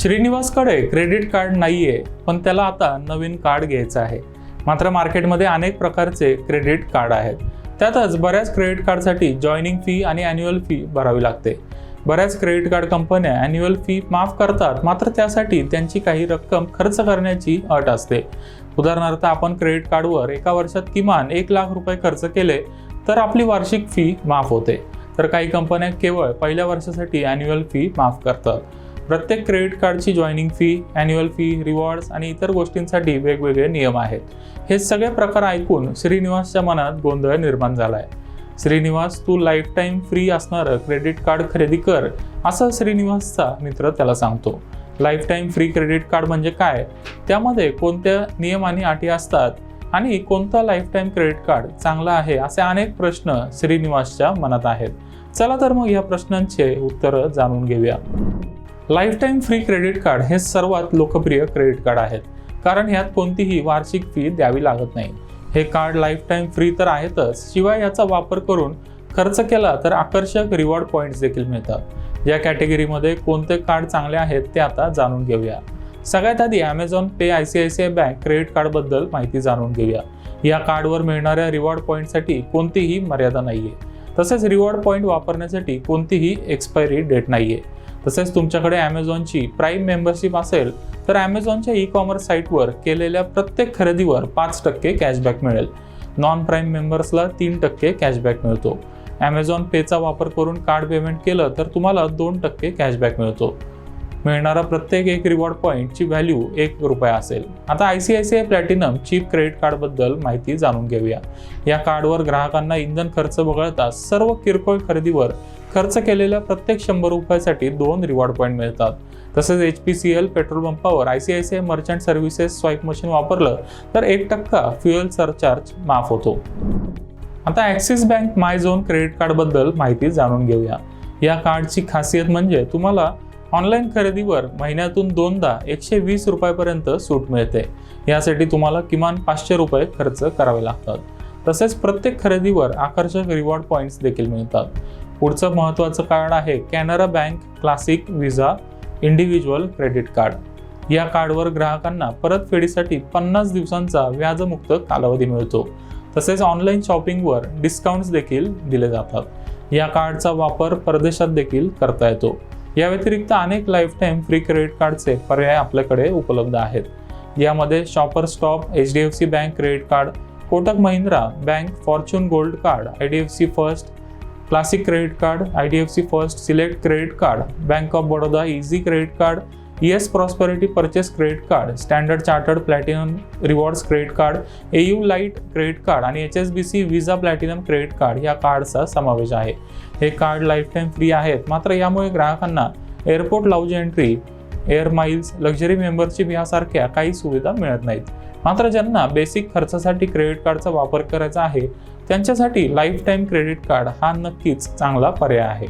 श्रीनिवासकडे credit card नाही आहे पण त्याला आता नवीन कार्ड घ्यायचं आहे. मात्र मार्केटमध्ये अनेक प्रकारचे क्रेडिट कार्ड आहेत. त्यातच बऱ्याच क्रेडिट कार्डसाठी जॉईनिंग फी आणि ॲन्युअल फी भरावी लागते. बऱ्याच क्रेडिट कार्ड कंपन्या ॲन्युअल फी माफ करतात मात्र त्यासाठी त्यांची काही रक्कम खर्च करण्याची अट असते. उदाहरणार्थ आपण क्रेडिट कार्डवर एका वर्षात किमान एक लाख रुपये खर्च केले तर आपली वार्षिक फी माफ होते. तर काही कंपन्या केवळ पहिल्या वर्षासाठी ॲन्युअल फी माफ करतात. प्रत्येक क्रेडिट कार्डची joining fee annual fee rewards आणि इतर गोष्टींसाठी वेगवेगळे नियम आहेत. हे सगळे प्रकार ऐकून श्रीनिवासच्या मनात गोंधळ निर्माण झाला आहे श्रीनिवास तू लाईफ टाईम फ्री असणारं क्रेडिट कार्ड खरेदी कर असं श्रीनिवासचा मित्र त्याला सांगतो. Life time free credit card म्हणजे काय? त्यामध्ये कोणत्या नियम आणि अटी असतात आणि कोणता लाईफ टाईम क्रेडिट कार्ड चांगला आहे असे अनेक प्रश्न श्रीनिवासच्या मनात आहेत. चला तर मग या प्रश्नांचे उत्तरं जाणून घेऊया. लाईफटाईम फ्री क्रेडिट कार्ड हे सर्वात लोकप्रिय क्रेडिट कार्ड आहेत. कारण यात कोणतीही वार्षिक फी द्यावी लागत नाही. हे कार्ड लाईफटाईम फ्री तर आहेतच शिवाय याचा वापर करून खर्च केला तर आकर्षक रिवॉर्ड पॉईंट्स देखील मिळतात. या कॅटेगरीमध्ये कोणते कार्ड चांगले आहेत ते आता जाणून घेऊया. सगळ्यात आधी Amazon Pay I C I C I bank credit कार्डबद्दल माहिती जाणून घेऊया. या कार्डवर मिळणाऱ्या रिवॉर्ड पॉईंटसाठी कोणतीही मर्यादा नाही आहे तसेच रिवॉर्ड पॉईंट वापरण्यासाठी कोणतीही एक्सपायरी डेट नाही आहे तसेच तुमच्याकडे ॲमेझॉनची प्राईम मेंबरशिप असेल तर ॲमेझॉनच्या ई कॉमर्स साईटवर केलेल्या प्रत्येक खरेदीवर पाच टक्के कॅशबॅक मिळेल. नॉन प्राईम मेंबर्सला तीन टक्के कॅशबॅक मिळतो. ॲमेझॉन पेचा वापर करून कार्ड पेमेंट केलं तर तुम्हाला दोन टक्के कॅशबॅक मिळतो. मिळणारा प्रत्येक एक रिवॉर्ड पॉईंटची व्हॅल्यू एक रुपया असेल. आता I C I C I platinum chip credit कार्डबद्दल माहिती जाणून घेऊया. या कार्डवर ग्राहकांना इंधन खर्च वगळता सर्व किरकोळ खरेदीवर खर्च केलेल्या प्रत्येक शंभर रुपयासाठी दोन रिवॉर्ड पॉईंट मिळतात. तसेच H P C L petrol पंपावर I C I C I merchant services swipe machine वापरलं तर एक टक्का फ्युएल सरचार्ज माफ होतो. आता Axis bank my zone credit कार्डबद्दल माहिती जाणून घेऊया. या कार्डची खासियत म्हणजे तुम्हाला ऑनलाईन खरेदीवर महिन्यातून दोनदा एकशे वीस रुपयापर्यंत सूट मिळते. यासाठी तुम्हाला किमान पाचशे रुपये खर्च करावे लागतात. तसेच प्रत्येक खरेदीवर आकर्षक रिवॉर्ड पॉईंट्स देखील मिळतात. पुढचं महत्त्वाचं कार्ड आहे Canara bank classic Visa individual credit card. या कार्डवर ग्राहकांना परतफेडीसाठी पन्नास दिवसांचा व्याजमुक्त कालावधी मिळतो. तसेच ऑनलाईन शॉपिंगवर डिस्काउंट्स देखील दिले जातात. या कार्डचा वापर परदेशात देखील करता येतो. या व्यतिरिक्त अनेक लाईफटाईम फ्री क्रेडिट कार्डचे पर्याय आपल्याकडे उपलब्ध आहेत. यामध्ये Shopper Stop H D F C bank credit card Kotak Mahindra bank fortune gold card I D F C first classic credit card I D F C first select credit card bank of Baroda easy credit card Yes prosperity purchase credit card Standard Chartered platinum rewards credit card A U light credit card आणि H S B C Visa platinum credit card या कार्डचा समावेश आहे. हे card lifetime free आहेत. मात्र यामुळे ग्राहकांना airport lounge entry air miles luxury membership यासारख्या काही सुविधा मिळत नाहीत. मात्र ज्यांना बेसिक खर्चासाठी क्रेडिट कार्डचा वापर करायचा आहे त्यांच्यासाठी लाईफ टाईम क्रेडिट कार्ड हा नक्कीच चांगला पर्याय आहे.